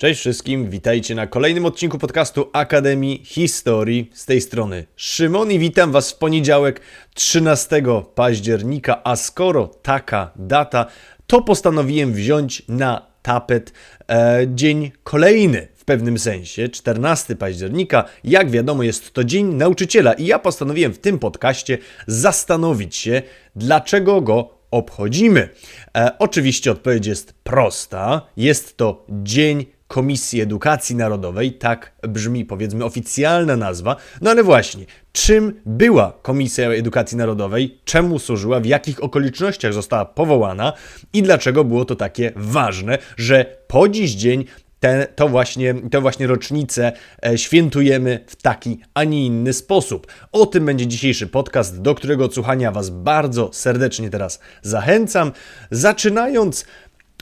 Cześć wszystkim, witajcie na kolejnym odcinku podcastu Akademii Historii. Z tej strony Szymon i witam Was w poniedziałek 13 października, a skoro taka data, to postanowiłem wziąć na tapet e, dzień kolejny w pewnym sensie, 14 października. Jak wiadomo, jest to Dzień Nauczyciela i ja postanowiłem w tym podcaście zastanowić się, dlaczego go obchodzimy. E, oczywiście odpowiedź jest prosta. Jest to Dzień Komisji Edukacji Narodowej, tak brzmi powiedzmy oficjalna nazwa. No ale właśnie, czym była Komisja Edukacji Narodowej, czemu służyła, w jakich okolicznościach została powołana i dlaczego było to takie ważne, że po dziś dzień te, to właśnie, tę właśnie rocznicę e, świętujemy w taki, a nie inny sposób. O tym będzie dzisiejszy podcast, do którego odsłuchania Was bardzo serdecznie teraz zachęcam. Zaczynając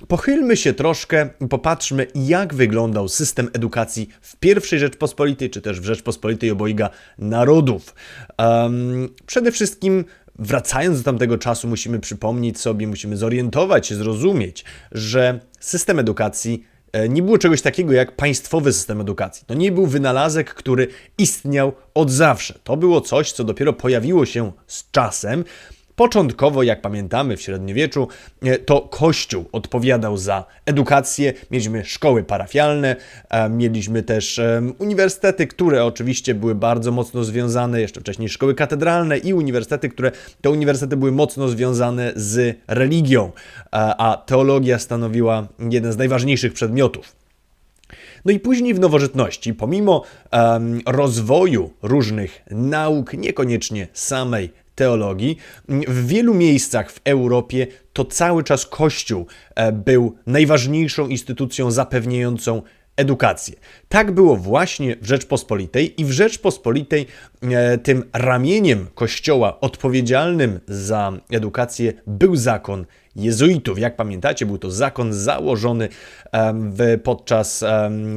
Pochylmy się troszkę i popatrzmy, jak wyglądał system edukacji w pierwszej Rzeczpospolitej, czy też w Rzeczpospolitej obojga narodów. Um, przede wszystkim Wracając do tamtego czasu, musimy przypomnieć sobie, musimy zorientować się, zrozumieć, że system edukacji e, nie było czegoś takiego jak państwowy system edukacji. To nie był wynalazek, który istniał od zawsze. To było coś, co dopiero pojawiło się z czasem. Początkowo, jak pamiętamy, w średniowieczu e, to Kościół odpowiadał za edukację. Mieliśmy szkoły parafialne, e, mieliśmy też e, uniwersytety, które oczywiście były bardzo mocno związane, jeszcze wcześniej szkoły katedralne i uniwersytety, które te uniwersytety były mocno związane z religią, a teologia stanowiła jeden z najważniejszych przedmiotów. No i później w nowożytności, pomimo um, rozwoju różnych nauk, niekoniecznie samej teologii. W wielu miejscach w Europie to cały czas Kościół e, był najważniejszą instytucją zapewniającą edukację. Tak było właśnie w Rzeczpospolitej i w Rzeczpospolitej e, tym ramieniem Kościoła odpowiedzialnym za edukację był zakon jezuitów. Jak pamiętacie, był to zakon założony w, podczas,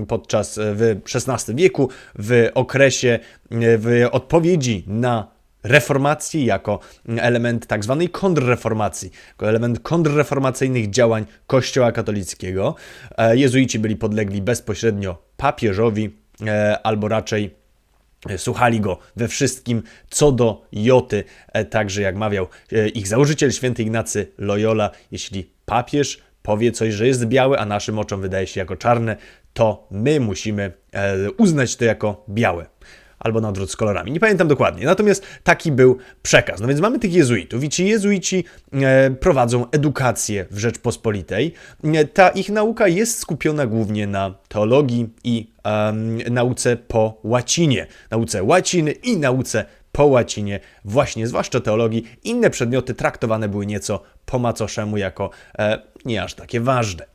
podczas w XVI wieku w okresie w odpowiedzi na reformacji jako element tak zwanej kontrreformacji, jako element kontrreformacyjnych działań Kościoła katolickiego. E, jezuici byli podlegli bezpośrednio papieżowi, e, albo raczej e, słuchali go we wszystkim co do Joty, także jak mawiał ich założyciel święty Ignacy Loyola, jeśli papież powie coś, że jest białe, a naszym oczom wydaje się jako czarne, to my musimy uznać to jako białe albo na odwrót z kolorami. Nie pamiętam dokładnie. Natomiast taki był przekaz. No więc mamy tych jezuitów i ci jezuici e, prowadzą edukację w Rzeczpospolitej. E, ta ich nauka jest skupiona głównie na teologii i nauce po łacinie. Nauce łaciny i nauce po łacinie, właśnie zwłaszcza teologii. Inne przedmioty traktowane były nieco po macoszemu jako e, nie aż takie ważne.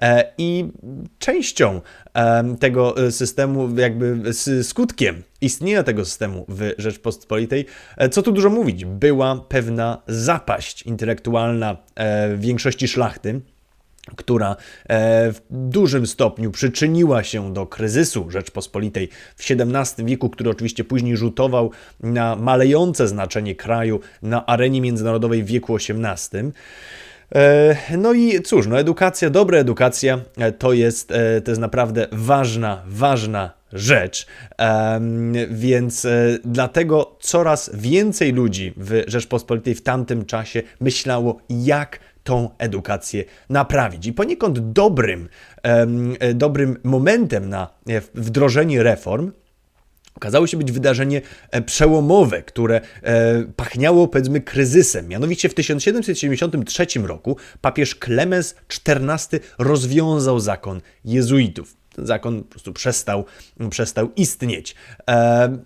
E, I częścią e, tego e, systemu, jakby skutkiem istnienia tego systemu w Rzeczpospolitej, co tu dużo mówić, była pewna zapaść intelektualna większości szlachty, która w dużym stopniu przyczyniła się do kryzysu Rzeczpospolitej w XVII wieku, który oczywiście później rzutował na malejące znaczenie kraju na arenie międzynarodowej w wieku XVIII. E, no i cóż, no edukacja, dobra edukacja e, to jest, e, to jest naprawdę ważna, ważna rzecz, więc dlatego coraz więcej ludzi w Rzeczpospolitej w tamtym czasie myślało, jak tą edukację naprawić. I poniekąd dobrym, dobrym momentem na wdrożenie reform okazało się być wydarzenie e, przełomowe, które e, pachniało powiedzmy kryzysem. Mianowicie w 1773 roku papież Klemens XIV rozwiązał zakon jezuitów. Ten zakon po prostu przestał, przestał istnieć.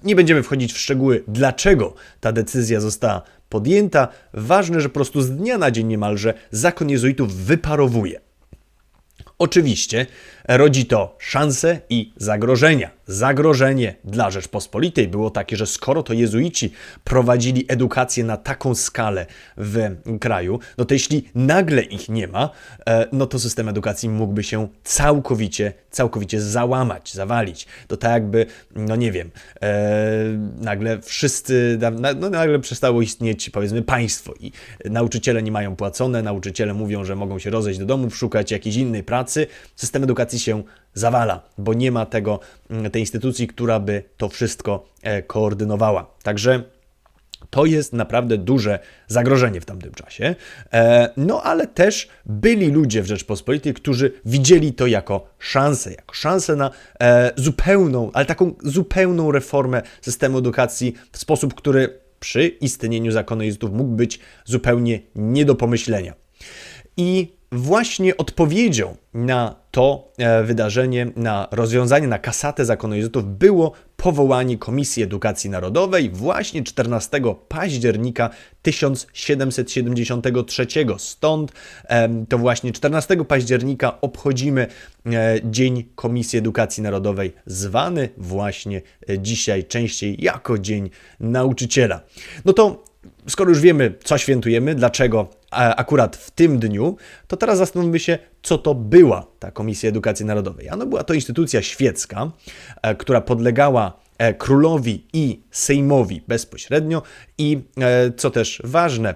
Nie będziemy wchodzić w szczegóły, dlaczego ta decyzja została podjęta. Ważne, że po prostu z dnia na dzień niemalże zakon jezuitów wyparowuje. Oczywiście rodzi to szanse i zagrożenia. Zagrożenie dla Rzeczpospolitej było takie, że skoro to jezuici prowadzili edukację na taką skalę w kraju, no to jeśli nagle ich nie ma, e, no to system edukacji mógłby się całkowicie, całkowicie załamać, zawalić. To tak jakby, no nie wiem, e, nagle wszyscy, no nagle przestało istnieć powiedzmy państwo i nauczyciele nie mają płacone, nauczyciele mówią, że mogą się rozejść do domów, szukać jakiejś innej pracy, pracy, system edukacji się zawala, bo nie ma tego, mm, tej instytucji, która by to wszystko e, koordynowała. Także to jest naprawdę duże zagrożenie w tamtym czasie. E, no ale też byli ludzie w Rzeczpospolitej, którzy widzieli to jako szansę, jako szansę na e, zupełną, ale taką zupełną reformę systemu edukacji w sposób, który przy istnieniu zakonu mógł być zupełnie nie do pomyślenia. I właśnie odpowiedzią na to e, wydarzenie, na rozwiązanie, na kasatę zakonu jezydów było powołanie Komisji Edukacji Narodowej właśnie 14 października 1773. Stąd to właśnie 14 października obchodzimy e, Dzień Komisji Edukacji Narodowej, zwany właśnie e, dzisiaj częściej jako Dzień Nauczyciela. No to skoro już wiemy, co świętujemy, dlaczego akurat w tym dniu, to teraz zastanówmy się, co to była ta Komisja Edukacji Narodowej. Ano była to instytucja świecka, e, która podlegała e, królowi i Sejmowi bezpośrednio i e, co też ważne,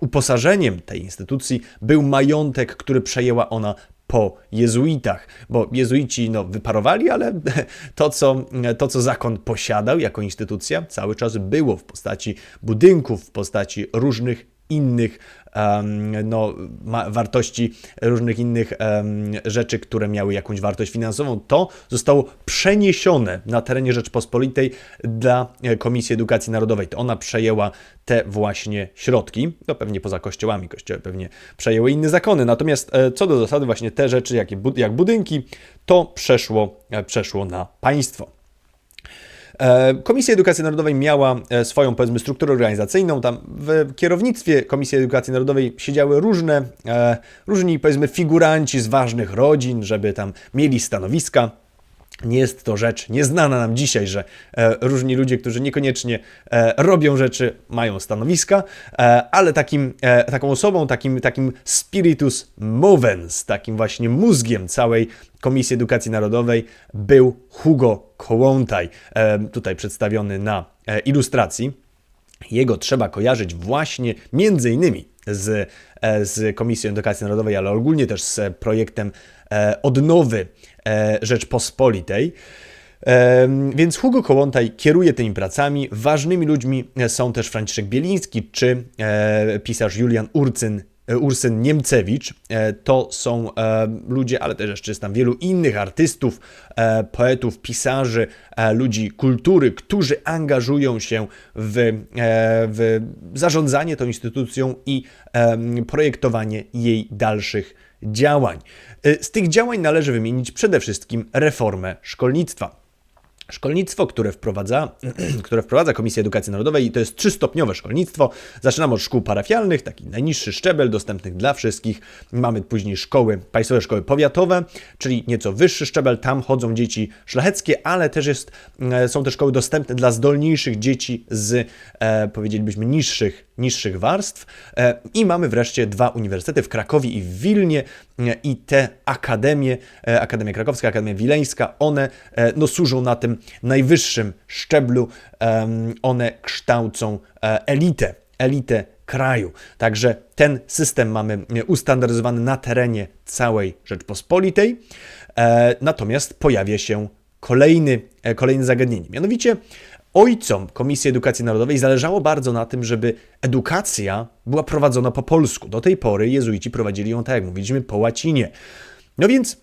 uposażeniem tej instytucji był majątek, który przejęła ona po jezuitach, bo jezuici no, wyparowali, ale to co, to, co zakon posiadał jako instytucja, cały czas było w postaci budynków, w postaci różnych innych no, wartości, różnych innych rzeczy, które miały jakąś wartość finansową. To zostało przeniesione na terenie Rzeczpospolitej dla e, Komisji Edukacji Narodowej. To ona przejęła te właśnie środki, to pewnie poza kościołami, kościoły pewnie przejęły inne zakony. Natomiast e, co do zasady, właśnie te rzeczy, jak, budynki, to przeszło, e, przeszło na państwo. E, Komisja Edukacji Narodowej miała e, swoją, powiedzmy, strukturę organizacyjną. Tam w kierownictwie Komisji Edukacji Narodowej siedziały różne, e, różni, powiedzmy, figuranci z ważnych rodzin, żeby tam mieli stanowiska. Nie jest to rzecz nieznana nam dzisiaj, że e, różni ludzie, którzy niekoniecznie e, robią rzeczy, mają stanowiska, e, ale takim, e, taką osobą, takim, takim spiritus movens, takim właśnie mózgiem całej Komisji Edukacji Narodowej był Hugo Kołłątaj, e, tutaj przedstawiony na e, ilustracji. Jego trzeba kojarzyć właśnie między innymi z, z Komisją Edukacji Narodowej, ale ogólnie też z projektem odnowy E, Rzeczpospolitej. E, więc Hugo Kołłątaj kieruje tymi pracami. Ważnymi ludźmi są też Franciszek Bieliński czy e, pisarz Julian Urcyn, Ursyn Niemcewicz. To są ludzie, ale też jeszcze jest tam wielu innych artystów, poetów, pisarzy, ludzi kultury, którzy angażują się w, w zarządzanie tą instytucją i projektowanie jej dalszych działań. Y, z tych działań należy wymienić przede wszystkim reformę szkolnictwa. Szkolnictwo, które wprowadza, które wprowadza Komisja Edukacji Narodowej, to jest trzystopniowe szkolnictwo. Zaczynamy od szkół parafialnych, taki najniższy szczebel, dostępnych dla wszystkich. Mamy później szkoły, państwowe szkoły powiatowe, czyli nieco wyższy szczebel. Tam chodzą dzieci szlacheckie, ale też jest, e, są te szkoły dostępne dla zdolniejszych dzieci z, e, powiedzielibyśmy, niższych niższych warstw. E, I mamy wreszcie dwa uniwersytety w Krakowie i w Wilnie e, i te akademie, e, Akademia Krakowska, Akademia Wileńska, one no, służą na tym najwyższym szczeblu, one kształcą elitę, elitę kraju. Także ten system mamy ustandaryzowany na terenie całej Rzeczpospolitej. Natomiast pojawia się kolejny, kolejne zagadnienie. Mianowicie ojcom Komisji Edukacji Narodowej zależało bardzo na tym, żeby edukacja była prowadzona po polsku. Do tej pory jezuici prowadzili ją tak, jak mówiliśmy, po łacinie. No więc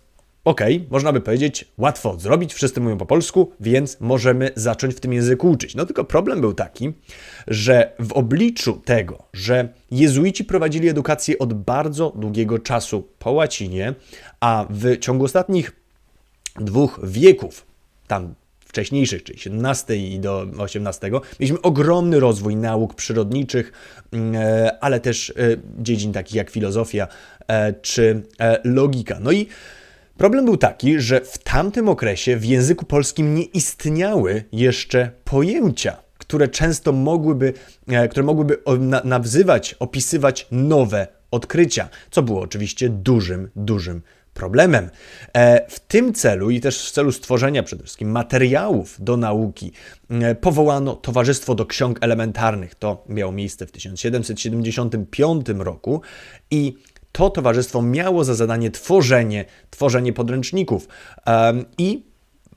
okej, okay, można by powiedzieć, łatwo zrobić, wszyscy mówią po polsku, więc możemy zacząć w tym języku uczyć. No tylko problem był taki, że w obliczu tego, że jezuici prowadzili edukację od bardzo długiego czasu po łacinie, a w ciągu ostatnich dwóch wieków, tam wcześniejszych, czyli XVII do XVIII, mieliśmy ogromny rozwój nauk przyrodniczych, mm, e, ale też e, dziedzin takich jak filozofia e, czy logika. No i Problem był taki, że w tamtym okresie w języku polskim nie istniały jeszcze pojęcia, które często mogłyby, które mogłyby nawzywać, opisywać nowe odkrycia, co było oczywiście dużym, dużym problemem. E, w tym celu i też w celu stworzenia przede wszystkim materiałów do nauki e, powołano Towarzystwo do Ksiąg Elementarnych. To miało miejsce w 1775 roku i to towarzystwo miało za zadanie tworzenie, tworzenie podręczników em, i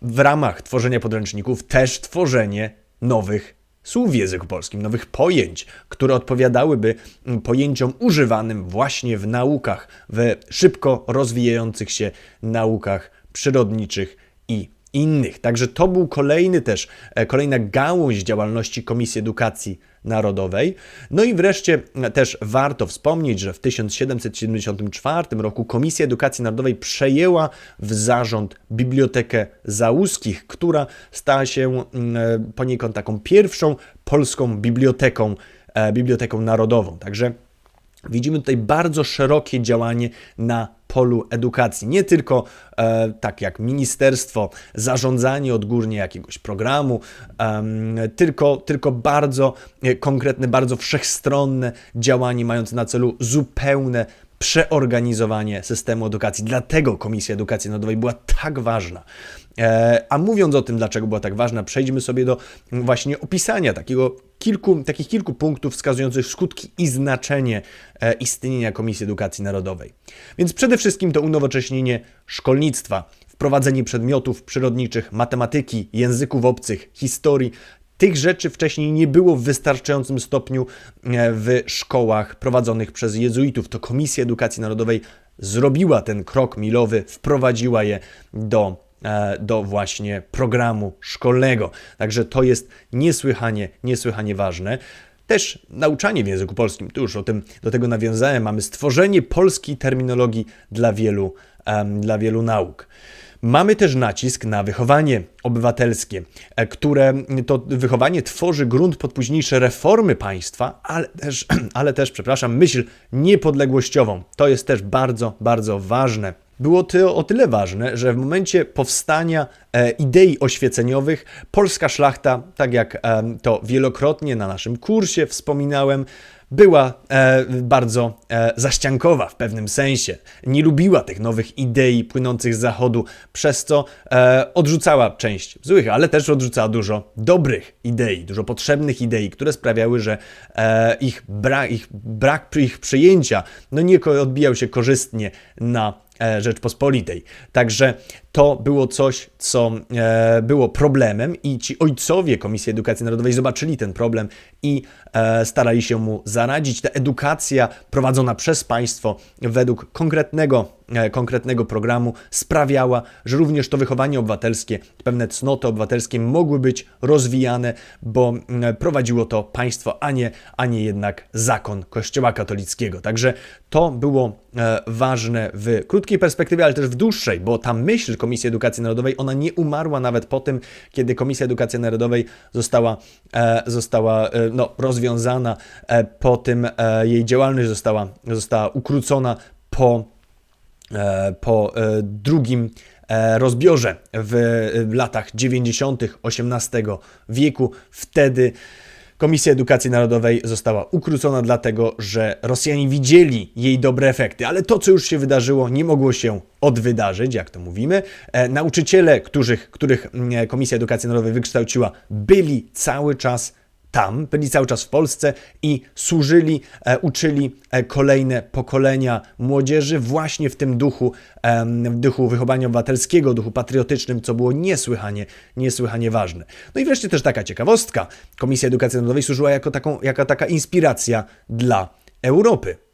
w ramach tworzenia podręczników też tworzenie nowych słów w języku polskim, nowych pojęć, które odpowiadałyby mm, pojęciom używanym właśnie w naukach, w szybko rozwijających się naukach przyrodniczych i innych. Także to był kolejny też, e, kolejna gałąź działalności Komisji Edukacji Narodowej. No i wreszcie też warto wspomnieć, że w 1774 roku Komisja Edukacji Narodowej przejęła w zarząd Bibliotekę Załuskich, która stała się mm, e, poniekąd taką pierwszą polską biblioteką, e, biblioteką narodową. Także Widzimy tutaj bardzo szerokie działanie na polu edukacji. Nie tylko e, tak jak ministerstwo, zarządzanie odgórnie jakiegoś programu, em, tylko, tylko bardzo e, konkretne, bardzo wszechstronne działanie mające na celu zupełne przeorganizowanie systemu edukacji. Dlatego Komisja Edukacji Narodowej była tak ważna. E, A mówiąc o tym, dlaczego była tak ważna, przejdźmy sobie do mm, właśnie opisania takiego kilku, takich kilku punktów wskazujących skutki i znaczenie e, istnienia Komisji Edukacji Narodowej. Więc przede wszystkim to unowocześnienie szkolnictwa, wprowadzenie przedmiotów przyrodniczych, matematyki, języków obcych, historii, tych rzeczy wcześniej nie było w wystarczającym stopniu e, w szkołach prowadzonych przez jezuitów. To Komisja Edukacji Narodowej zrobiła ten krok milowy, wprowadziła je do e, do właśnie programu szkolnego. Także to jest niesłychanie, niesłychanie ważne. Też nauczanie w języku polskim, tu już o tym, do tego nawiązałem, mamy stworzenie polskiej terminologii dla wielu, em, dla wielu nauk. Mamy też nacisk na wychowanie obywatelskie, e, które to wychowanie tworzy grunt pod późniejsze reformy państwa, ale też, ale też przepraszam, myśl niepodległościową. To jest też bardzo, bardzo ważne. Było to o tyle ważne, że w momencie powstania e, idei oświeceniowych polska szlachta, tak jak to wielokrotnie na naszym kursie wspominałem, była e, bardzo e, zaściankowa w pewnym sensie. Nie lubiła tych nowych idei płynących z zachodu, przez co e, odrzucała część złych, ale też odrzucała dużo dobrych idei, dużo potrzebnych idei, które sprawiały, że e, ich, bra ich brak ich przyjęcia no nie odbijał się korzystnie na e, Rzeczpospolitej. Także to było coś, co e, było problemem i ci ojcowie Komisji Edukacji Narodowej zobaczyli ten problem i e, starali się mu zaradzić. Ta edukacja prowadzona przez państwo według konkretnego, e, konkretnego programu sprawiała, że również to wychowanie obywatelskie, pewne cnoty obywatelskie mogły być rozwijane, bo prowadziło to państwo, a nie, a nie jednak zakon Kościoła katolickiego. Także to było ważne w krótkiej perspektywie, ale też w dłuższej, bo ta myśl Edukacji Narodowej, ona nie umarła nawet po tym, kiedy Komisja Edukacji Narodowej została, e, została e, no, rozwiązana, e, po tym jej działalność została, została ukrócona po po drugim rozbiorze w latach 90. XVIII wieku. Wtedy Komisja Edukacji Narodowej została ukrócona, dlatego że Rosjanie widzieli jej dobre efekty, ale to, co już się wydarzyło, nie mogło się odwydarzyć, jak to mówimy. E, nauczyciele, których, których mm, Komisja Edukacji Narodowej wykształciła, byli cały czas tam, byli cały czas w Polsce i służyli, e, uczyli e, kolejne pokolenia młodzieży właśnie w tym duchu, w duchu wychowania obywatelskiego, duchu patriotycznym, co było niesłychanie, niesłychanie ważne. No i wreszcie też taka ciekawostka. Komisja Edukacji Narodowej służyła jako, taką, jako taka inspiracja dla Europy.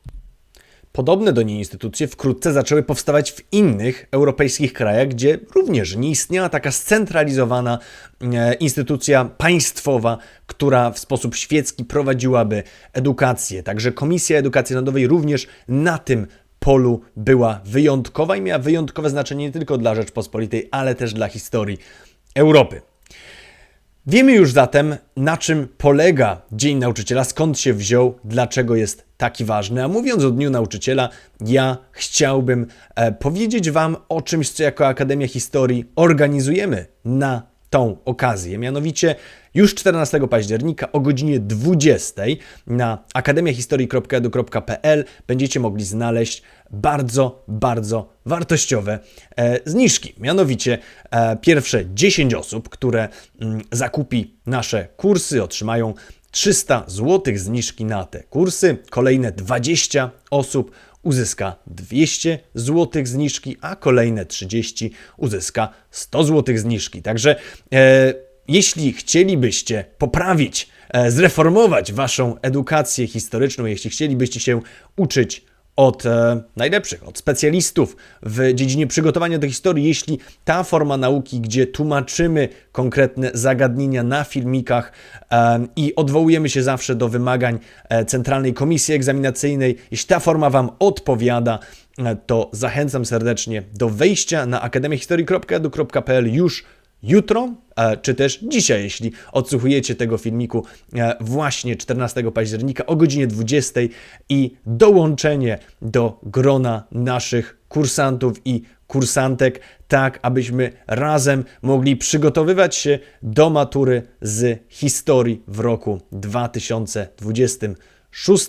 Podobne do niej instytucje wkrótce zaczęły powstawać w innych europejskich krajach, gdzie również nie istniała taka scentralizowana e, instytucja państwowa, która w sposób świecki prowadziłaby edukację. Także Komisja Edukacji Narodowej również na tym polu była wyjątkowa i miała wyjątkowe znaczenie nie tylko dla Rzeczpospolitej, ale też dla historii Europy. Wiemy już zatem, na czym polega Dzień Nauczyciela, skąd się wziął, dlaczego jest taki ważny. A mówiąc o Dniu Nauczyciela, ja chciałbym e, powiedzieć Wam o czymś, co jako Akademia Historii organizujemy na tą okazję. Mianowicie już 14 października o godzinie 20 na akademiahistorii.edu.pl będziecie mogli znaleźć bardzo, bardzo wartościowe e, zniżki. Mianowicie e, pierwsze 10 osób, które mm, zakupi nasze kursy, otrzymają 300 zł zniżki na te kursy. Kolejne 20 osób uzyska 200 zł zniżki, a kolejne 30 uzyska 100 zł zniżki. Także e, jeśli chcielibyście poprawić, e, zreformować waszą edukację historyczną, jeśli chcielibyście się uczyć od e, najlepszych, od specjalistów w dziedzinie przygotowania do historii, jeśli ta forma nauki, gdzie tłumaczymy konkretne zagadnienia na filmikach i odwołujemy się zawsze do wymagań e, Centralnej Komisji Egzaminacyjnej, jeśli ta forma Wam odpowiada, e, to zachęcam serdecznie do wejścia na akademiahistorii.edu.pl już jutro, czy też dzisiaj, jeśli odsłuchujecie tego filmiku e, właśnie 14 października o godzinie 20 i dołączenie do grona naszych kursantów i kursantek, tak abyśmy razem mogli przygotowywać się do matury z historii w roku 2026.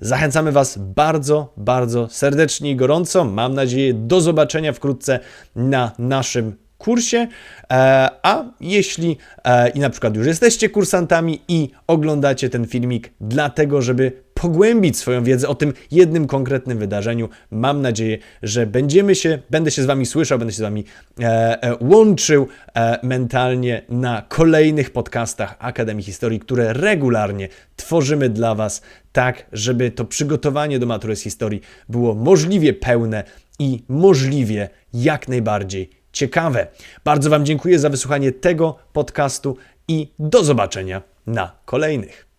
Zachęcamy Was bardzo, bardzo serdecznie i gorąco. Mam nadzieję, do zobaczenia wkrótce na naszym kursie. E, A jeśli e, i na przykład już jesteście kursantami i oglądacie ten filmik dlatego, żeby pogłębić swoją wiedzę o tym jednym konkretnym wydarzeniu, mam nadzieję, że będziemy się, będę się z Wami słyszał, będę się z Wami e, łączył mentalnie na kolejnych podcastach Akademii Historii, które regularnie tworzymy dla Was, tak żeby to przygotowanie do matury z historii było możliwie pełne i możliwie jak najbardziej ciekawe. Bardzo Wam dziękuję za wysłuchanie tego podcastu i do zobaczenia na kolejnych.